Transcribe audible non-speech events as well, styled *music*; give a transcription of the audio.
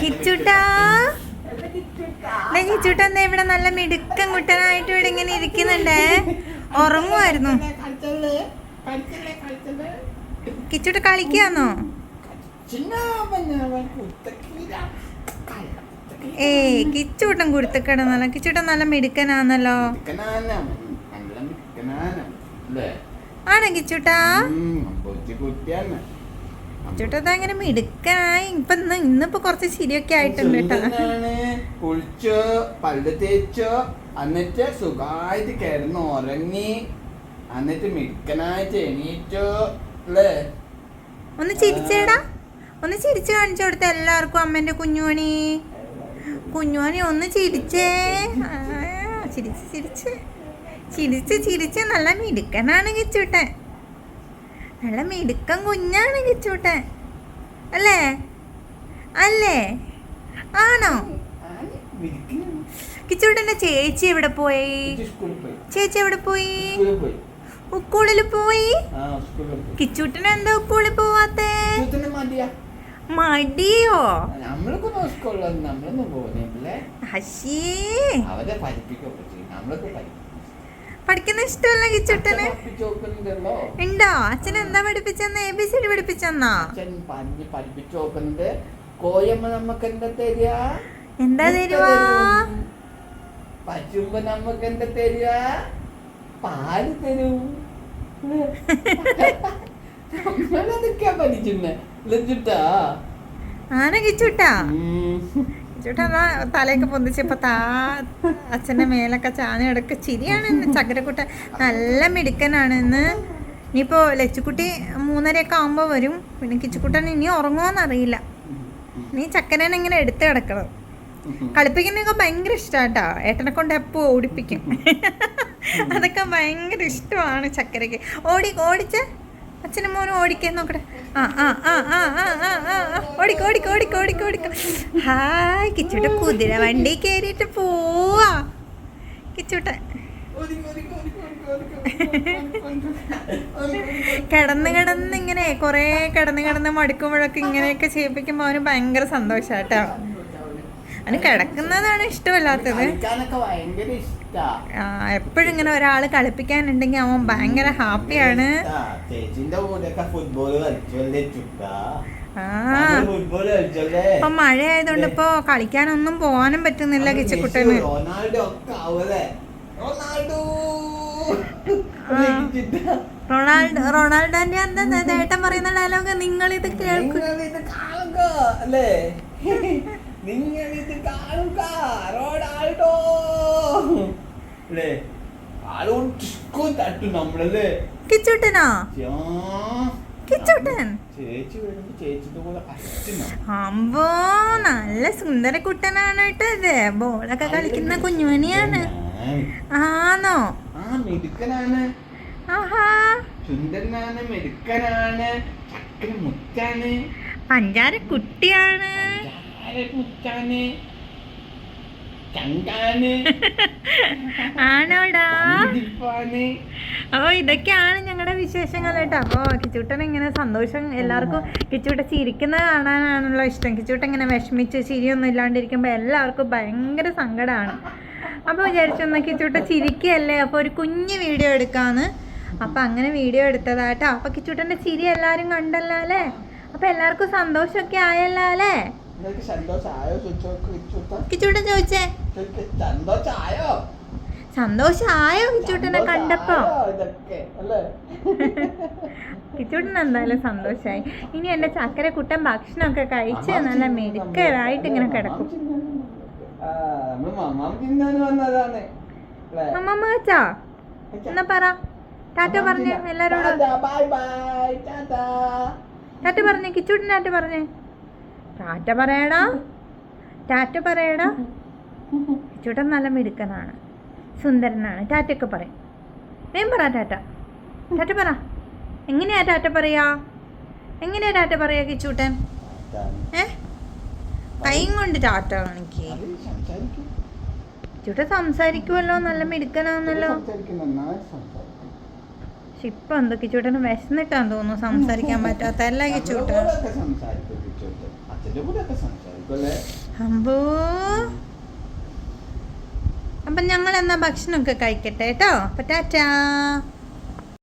കിച്ചുട്ടാ. കിച്ചുട്ട. എന്താ ഇവിടെ നല്ല മിടുക്കം കുട്ടനായിട്ട് ഇവിടെ ഇങ്ങനെ ഇരിക്കുന്നുണ്ടേ. ഉറങ്ങുമായിരുന്നു. കിച്ചുട്ട കളിക്കാന്നോ? ഏയ് കിച്ചൂട്ടൻ കുരുത്തക്കിടന്നല്ലോ. കിച്ചൂട്ടൻ നല്ല മിടുക്കനാന്നല്ലോ. ആണോ കിച്ചൂട്ടാ? കുട്ടിയാണ് കിച്ചൂട്ട അങ്ങനെ മിടുക്കായി. ഇപ്പൊ ഇന്ന് ഇന്നിപ്പോ കുറച്ച് ശരിയൊക്കെ ആയിട്ടുണ്ട് കേട്ടോ. കുളിച്ചോ പല്ല് തേച്ചോ എന്നിട്ട് സുഖമായിട്ട് കിടന്ന് ഉറങ്ങി എന്നിട്ട് മിടുക്കനായിട്ട് എണീറ്റോ അല്ലേ? ഒന്ന് ചിരിച്ചേടാ. ഒന്ന് ചിരിച്ചു കാണിച്ചു കൊടുത്ത എല്ലാവർക്കും അമ്മന്റെ കുഞ്ഞുമണി. കുഞ്ഞുമണി ഒന്ന് ചിരിച്ചേ. ചിരിച്ച് ചിരിച്ച്. ചിരിച്ച് ചിരിച്ച് നല്ല മിടുക്കനാണ് കിച്ചൂട്ടൻ. നല്ല മിടുക്കം കുഞ്ഞാണ് കിച്ചൂട്ടൻ. അല്ലേ? അല്ലേ? ആണോ? കിച്ചൂട്ടന്റെ ചേച്ചി എവിടെ പോയി? ചേച്ചി എവിടെ പോയി? ഉക്കൂളിൽ പോയി? കിച്ചൂട്ടൻ എന്താ ഉക്കൂളിൽ പോവാത്തേ? മടിയോ? നമ്മളൊക്കെ പഠിക്കുന്ന ഇഷ്ടമല്ല കിച്ചുട്ടന് ഉണ്ടോ? അച്ഛൻ എന്താ പഠിപ്പിച്ചെന്ന്? എ ബി സി ഡി പഠിപ്പിച്ചെന്നാ? കോയമ്മ നമുക്ക് എന്താ തരിക? എന്താ തരുവാ? തരും. നമുക്ക് എന്താ തരിക? പാൽ തരും. നമ്മളതൊക്കെയാ പഠിക്കുന്നേ. ലജ്ജിട്ടാ ആന കിച്ചുട്ടാ കിച്ചുട്ട എന്നാ തലയൊക്കെ പൊന്തിച്ചപ്പോ താ അച്ഛന്റെ മേലൊക്കെ ചാഞ്ഞ കിടക്ക്. ചിരിയാണ് ചക്കരക്കുട്ട നല്ല മിടുക്കനാണ് ഇന്ന് ഇനിയിപ്പോ ലച്ചുക്കുട്ടി മൂന്നരയൊക്കെ ആകുമ്പോ വരും. പിന്നെ കിച്ചുക്കുട്ടൻ ഇനി ഉറങ്ങുമോന്നറിയില്ല നീ ചക്കരനെ ഇങ്ങനെ എടുത്ത് കിടക്കണം. കളിപ്പിക്കുന്നതൊക്കെ ഭയങ്കര ഇഷ്ടാട്ടാ. ഏട്ടനെ കൊണ്ട് എപ്പോ ഓടിപ്പിക്കും. അതൊക്കെ ഭയങ്കര ഇഷ്ടമാണ് ചക്കരയ്ക്ക്. ഓടി ഓടിച്ച്. അച്ഛനും മോനും ഓടിക്കാൻ നോക്കട്ടെ. ആ ആ ആ ആ ആ ആ ആ. ഓടിക്കോ ഓടിക്കോ ഓടിക്കോ ഓടിക്കോ ഓടിക്കോ. ഹായ് കിച്ചൂട്ട കുതിര വണ്ടി കയറിയിട്ട് പോവാ. കിച്ചൂട്ട. കിടന്ന് കിടന്ന് ഇങ്ങനെ കുറേ കിടന്ന് കിടന്ന് മടുക്കുമ്പോഴൊക്കെ ഇങ്ങനെയൊക്കെ ചെയ്യിപ്പിക്കുമ്പോൾ അവന് ഭയങ്കര സന്തോഷാട്ടോ അതിന് കിടക്കുന്നതാണ് ഇഷ്ടമല്ലാത്തത്. ആ എപ്പോഴും ഇങ്ങനെ ഒരാൾ കളിപ്പിക്കാനുണ്ടെങ്കിൽ അവൻ ഭയങ്കര ഹാപ്പിയാണ്. ഇപ്പൊ മഴ ആയതുകൊണ്ട് ഇപ്പൊ കളിക്കാനൊന്നും പോവാനും പറ്റുന്നില്ല കിച്ചക്കുട്ടന്. റൊണാൾഡോ റൊണാൾഡോന്റെ എന്താ ചേട്ടൻ പറയുന്ന ഡയലോഗ് നിങ്ങൾ ഇത് കേൾക്കും നിങ്ങൾ ഇത് കാണുക അല്ലേ തട്ടും നമ്മളല്ലേ കിച്ചുട്ടനോ അമ്പോ നല്ല സുന്ദര കുട്ടനാണ് കേട്ടോ ഇത്. ബോളൊക്കെ കളിക്കുന്ന കുഞ്ഞുമണിയാണ്. ആണോ ആ മിടുക്കനാണ്. ആഹാ. സുന്ദരനാണ് മിടുക്കനാണ് മുത്താണ്. പഞ്ചാര കുട്ടിയാണ്. *laughs* ആണോടാ? അപ്പോൾ ഇതൊക്കെയാണ് ഞങ്ങളുടെ വിശേഷങ്ങൾ കേട്ടോ. അപ്പോൾ കിച്ചൂട്ടൻ ഇങ്ങനെ സന്തോഷം എല്ലാവർക്കും കിച്ചൂട്ട ചിരിക്കുന്നത് കാണാനാണല്ലോ ഇഷ്ടം. കിച്ചൂട്ട ഇങ്ങനെ വിഷമിച്ച് ചിരിയൊന്നും ഇല്ലാണ്ടിരിക്കുമ്പോൾ എല്ലാവർക്കും ഭയങ്കര സങ്കടമാണ് അപ്പോൾ വിചാരിച്ചു എന്നാൽ കിച്ചൂട്ട ചിരിക്കുകയല്ലേ അപ്പോൾ ഒരു കുഞ്ഞ് വീഡിയോ എടുക്കാമെന്ന് അപ്പോൾ അങ്ങനെ വീഡിയോ എടുത്തതാട്ടോ. അപ്പോൾ കിച്ചൂട്ടന്റെ ചിരി എല്ലാവരും കണ്ടല്ലോ അല്ലേ? അപ്പോൾ എല്ലാവർക്കും സന്തോഷമൊക്കെ ആയല്ലോ അല്ലേ? കിച്ചൂട്ടൻ ചോദിച്ചേ. സന്തോഷായോ കിച്ചൂട്ടനെ കണ്ടപ്പോ? കിച്ചൂട്ടൻ എന്തായാലും സന്തോഷായി. ഇനി എന്റെ ചക്കര കുട്ടൻ ഭക്ഷണമൊക്കെ കഴിച്ച് നല്ല മെഡിക്കലായിട്ട് ഇങ്ങനെ കിടക്കും. അമ്മമ്മ എന്നാ പറ. ടാറ്റ പറഞ്ഞു എല്ലാരോടും. ടാറ്റ പറഞ്ഞേ കിച്ചൂട്ടൻ ടാറ്റ പറഞ്ഞേ. ടാറ്റ പറയടാ. ടാറ്റ പറയടാ. ചേട്ടൻ നല്ല മിടുക്കനാണ്. സുന്ദരനാണ്. ടാറ്റയൊക്കെ പറയും. വേം പറ ടാറ്റ. ടാറ്റ പറ. എങ്ങനെയാ ടാറ്റ പറയാ? എങ്ങനെയാ ടാറ്റ പറയാ കിച്ചൂട്ടൻ? ഏ? കൈയും കൊണ്ട് ടാറ്റ കാണിക്കേ. ചുട്ട സംസാരിക്കുമല്ലോ നല്ല മിടുക്കനാന്നല്ലോ. പക്ഷെ ഇപ്പൊ എന്തോ കിച്ചൂട്ടന് വിശന്നിട്ടാന്ന് തോന്നുന്നു സംസാരിക്കാൻ പറ്റാത്ത. അല്ല കിച്ചൂട്ട. അമ്പോ. അപ്പൊ ഞങ്ങൾ എന്നാ ഭക്ഷണമൊക്കെ കഴിക്കട്ടെ കേട്ടോ? അപ്പൊ ടാറ്റാ.